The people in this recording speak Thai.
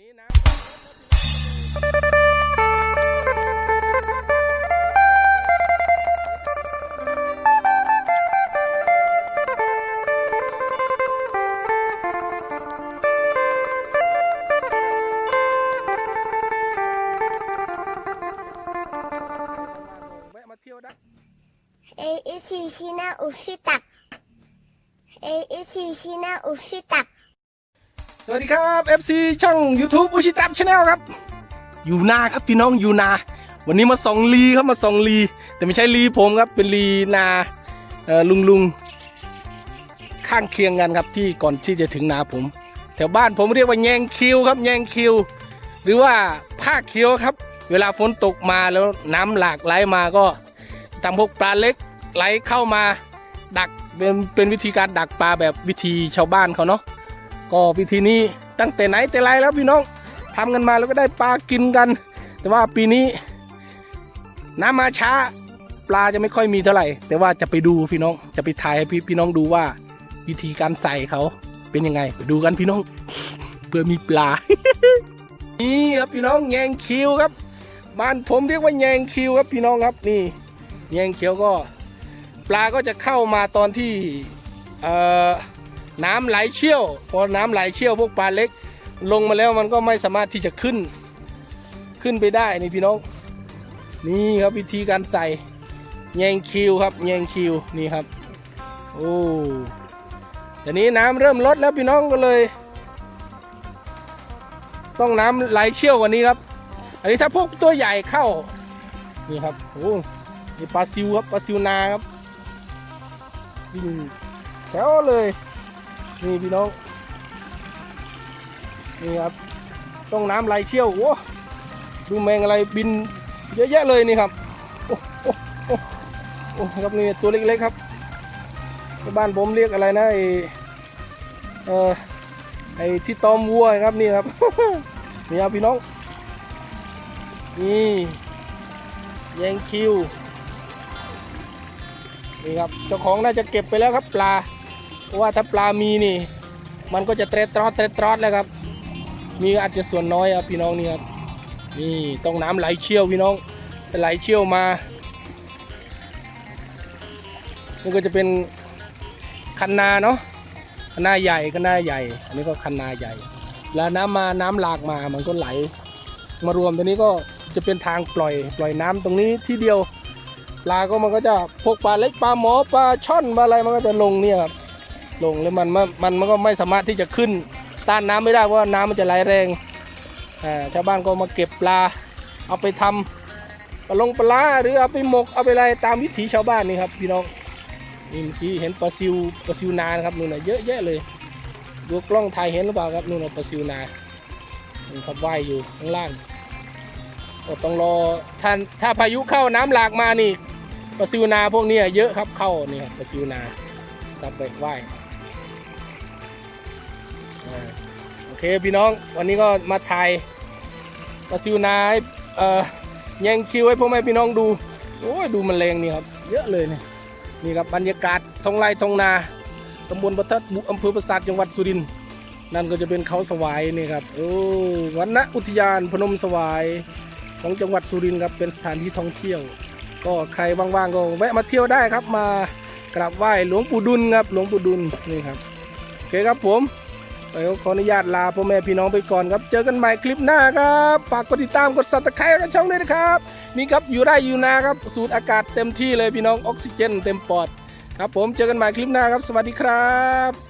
นี้น้ำแวะมาเที่ยวได้ A is China Ushita. A is China Ushita. สวัสดีครับ FC ช่อง YouTube อุชิตับชาแนลครับ อยู่นาครับพี่น้องอยู่นา วันนี้มาส่องลีครับมาส่องลี แต่ไม่ใช่ลีผมครับเป็นลีนาลุงลุงข้างเคียงกันครับที่ก่อนที่จะถึงนาผม แถวบ้านผมเรียกว่าแยงคิวครับแยงคิว หรือว่าภาคเคียวครับ เวลาฝนตกมาแล้วน้ำหลากไหลมาก็ทำพวกปลาเล็กไหลเข้ามาดักเป็นเป็นวิธีการดักปลาแบบวิธีชาวบ้านเขาเนาะ ก็วิธีนี้ตั้งแต่ไหนแต่ไรแล้วพี่น้องทำกันมาแล้วก็ได้ปลากินกัน แต่ว่าปีนี้ น้ำมาช้าปลาจะไม่ค่อยมีเท่าไหร่ แต่ว่าจะไปดูพี่น้องจะไปถ่ายให้พี่พี่น้องดูว่า วิธีการใส่เขาเป็นยังไงไปดูกันพี่น้องเพื่อมีปลา นี่ครับพี่น้องแยงคิวครับบ้านผมเรียกว่าแยงคิวครับพี่น้องครับนี่แยงเขียวก็ ปลาก็จะเข้ามาตอนที่เอ่อ น้ำไหลเชี่ยว พอน้ำไหลเชี่ยวพวกปลาเล็ก ลงมาแล้วมันก็ไม่สามารถที่จะขึ้น ขึ้นไปได้นี่พี่น้อง นี่ครับวิธีการใส่แยงคิวครับแยงคิวนี่ครับ โอ้แต่นี้น้ำเริ่มลดแล้วพี่น้องก็เลย ต้องน้ำไหลเชี่ยวกว่านี้ครับ อันนี้ถ้าพวกตัวใหญ่เข้า นี่ครับโอ้นี่ปลาซิวครับปลาซิวนาครับวิ่งแถวเลย นี่พี่น้อง นี่ครับ ต้องน้ำไหลเชี่ยวโอ้ดูแมงอะไรบินเยอะแยะเลยนี่ครับ โอ้โอ้โอ้โอ้ครับนี่ตัวเล็กๆครับบ้านผมเรียกอะไรนะไอเออไอที่ตอมวัวครับนี่ครับนี่ครับพี่น้อง นี่แยงคิวนี่ครับเจ้าของน่าจะเก็บไปแล้วครับปลา เพราะว่าถ้าปลามีนี่ มันก็จะเตรตรอดเตรตรอดแล้วครับ มีอาจจะส่วนน้อยครับพี่น้องนี่ครับนี่ต้องน้ำไหลเชี่ยวพี่น้องไหลเชี่ยวมานี่ก็จะเป็นคันนาเนาะคันนาใหญ่คันนาใหญ่ อันนี้ก็คันนาใหญ่ แล้วน้ำมาน้ำหลากมามันก็ไหล มารวมตรงนี้ก็จะเป็นทางปล่อยปล่อยน้ำตรงนี้ที่เดียวปลาก็มันก็จะพวกปลาเล็กปลาหมอปลาช่อนปลาอะไรมันก็จะลงเนี่ยครับ ลงแล้วมันมันมันก็ไม่สามารถที่จะขึ้นต้านน้ำไม่ได้เพราะว่าน้ำมันจะไหลแรงอ่าชาวบ้านก็มาเก็บปลาเอาไปทำปลาลงปลาหรือเอาไปหมกเอาไปอะไรตามวิถีชาวบ้านนี่ครับพี่น้องนี่เมื่อกี้เห็นปลาซิวปลาซิวนานครับนู่นน่ะเยอะแยะเลยดูกล้องถ่ายเห็นหรือเปล่าครับนู่นน่ะปลาซิวนานี่ครับว่ายอยู่ข้างล่างก็ต้องรอถ้านถ้าพายุเข้าน้ำหลากมานี่ปลาซิวนาพวกนี้เยอะครับเข้านี่ครับปลาซิวนากับไหว้อ่า โอเคพี่น้องวันนี้ก็มาถ่ายปลาซิวนาให้เอ่อแย่งคิวให้พ่อแม่พี่น้องดูโอ้ยดูมันแรงนี่ครับ เยอะเลยเนี่ยนี่ครับบรรยากาศทงไร่ทงนาตำบลประทัดบุอำเภอประสาทจังหวัดสุรินทร์นั่นก็จะเป็นเขาสวายนี่ครับโอ้วันณอุทยานพนมสวายของจังหวัดสุรินทร์ครับเป็นสถานที่ท่องเที่ยว ก็ใครว่างๆก็แวะมาเที่ยวได้ครับมากราบไหว้หลวงปู่ดุลครับหลวงปู่ดุลนี่ครับโอเคครับผม ไปขออนุญาตลาพ่อแม่พี่น้องไปก่อนครับ เจอกันใหม่คลิปหน้าครับ ฝากกดติดตามกดซับสไครต์กันช่องด้วยนะครับ นี่ครับอยู่ได้อยู่นาครับ สูดอากาศเต็มที่เลยพี่น้องออกซิเจน เต็มปอด ครับผมเจอกันใหม่คลิปหน้าครับ สวัสดีครับ